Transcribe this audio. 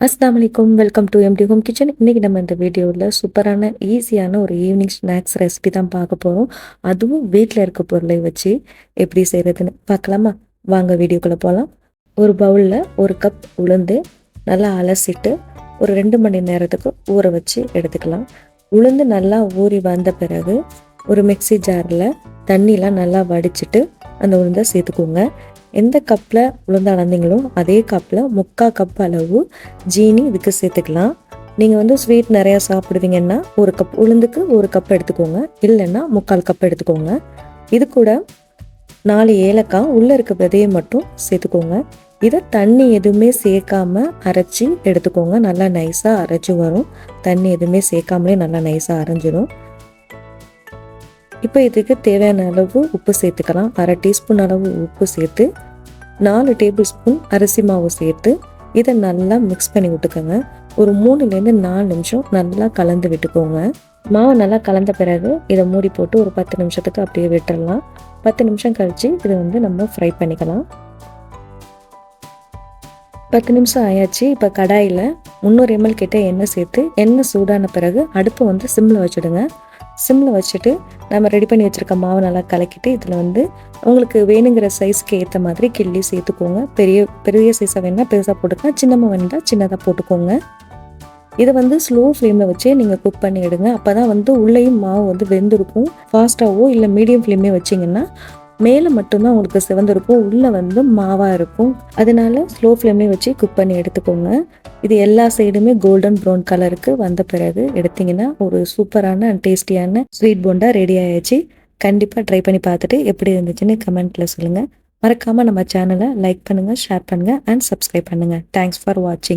அஸ்லாம் வலைக்கும் welcome to MD home kitchen இன்றைக்கி நம்ம இந்த வீடியோவில் சூப்பரான ஈஸியான ஒரு ஈவினிங் ஸ்நாக்ஸ் ரெசிபி தான் பார்க்க போகிறோம் அதுவும் வீட்டில் இருக்க பொருளை வச்சு எப்படி செய்கிறதுன்னு பார்க்கலாமா? வாங்க வீடியோக்குள்ளே போகலாம் ஒரு பவுலில் ஒரு கப் உளுந்து நல்லா அலசிட்டு ஒரு ரெண்டு மணி நேரத்துக்கு ஊற வச்சு எடுத்துக்கலாம். உளுந்து நல்லா ஊறி வந்த பிறகு ஒரு மிக்ஸி ஜாரில் தண்ணிலாம் நல்லா வடிச்சிட்டு அந்த உளுந்தை சேர்த்துக்கோங்க. எந்த கப்பில் உளுந்து அளந்தீங்களோ அதே கப்பில் முக்கால் கப் அளவு ஜீனி இதுக்கு சேர்த்துக்கலாம். நீங்கள் வந்து ஸ்வீட் நிறையா சாப்பிடுவீங்கன்னா ஒரு கப் உளுந்துக்கு ஒரு கப் எடுத்துக்கோங்க. இல்லைன்னா முக்கால் கப் எடுத்துக்கோங்க. இது கூட நாலு ஏலக்காய் உள்ளே இருக்க விதையை மட்டும் சேர்த்துக்கோங்க. இதை தண்ணி எதுவுமே சேர்க்காம அரைச்சி எடுத்துக்கோங்க. நல்லா நைஸாக அரைச்சி வரும். தண்ணி எதுவுமே சேர்க்காமலே நல்லா நைஸாக அரைஞ்சிடும் இப்போ இதுக்கு தேவையான அளவு உப்பு சேர்த்துக்கலாம். அரை டீஸ்பூன் அளவு உப்பு சேர்த்து நாலு டேபிள் ஸ்பூன் அரிசி மாவு சேர்த்து இதை நல்லா மிக்ஸ் பண்ணி விட்டுக்கோங்க. ஒரு மூணுலேருந்து நாலு நிமிஷம் நல்லா கலந்து விட்டுக்கோங்க. மாவு நல்லா கலந்த பிறகு இதை மூடி போட்டு ஒரு பத்து நிமிஷத்துக்கு அப்படியே விட்டுடலாம் பத்து நிமிஷம் கழித்து இதை வந்து நம்ம ஃப்ரை பண்ணிக்கலாம். பத்து நிமிஷம் ஆயாச்சு இப்போ கடாயில் முந்நூறு எம்எல் கிட்ட எண்ணெய் சேர்த்து எண்ணெய் சூடான பிறகு அடுப்பை வந்து சிம்மில் வச்சுடுங்க. சிம்மில் வச்சுட்டு நம்ம ரெடி பண்ணி வச்சுருக்க மாவு நல்லா கலக்கிட்டு இதில் வந்து உங்களுக்கு வேணுங்கிற சைஸ்க்கு ஏற்ற மாதிரி கிள்ளி சேர்த்துக்கோங்க. பெரிய பெரிய சைஸாக வேணால் பெருசாக போட்டுக்கலாம் சின்னமாக வேணால் சின்னதாக போட்டுக்கோங்க. இதை வந்து ஸ்லோ ஃப்ளேமில் வச்சே நீங்கள் குக் பண்ணி எடுங்க அப்போ தான் வந்து உள்ளேயும் மாவு வந்து வெந்திருக்கும். ஃபாஸ்ட்டாகவோ இல்லை மீடியம் ஃப்ளேமே வச்சிங்கன்னா மேலே மட்டும்தான் உங்களுக்கு சிவந்திருக்கும் உள்ளே வந்து மாவாக இருக்கும். அதனால ஸ்லோ ஃப்ளேம்லேயே வச்சு குக் பண்ணி எடுத்துக்கோங்க. இது எல்லா சைடுமே கோல்டன் ப்ரௌன் கலருக்கு வந்த பிறகு எடுத்தீங்கன்னா ஒரு சூப்பரான அண்ட் டேஸ்டியான ஸ்வீட் போண்டா ரெடி ஆயாச்சு கண்டிப்பாக ட்ரை பண்ணி பார்த்துட்டு எப்படி இருந்துச்சுன்னு கமெண்ட்டில் சொல்லுங்கள் மறக்காமல் நம்ம சேனலை லைக் பண்ணுங்கள் ஷேர் பண்ணுங்கள் அண்ட் சப்ஸ்கிரைப் பண்ணுங்கள் தேங்க்ஸ் ஃபார் வாட்சிங்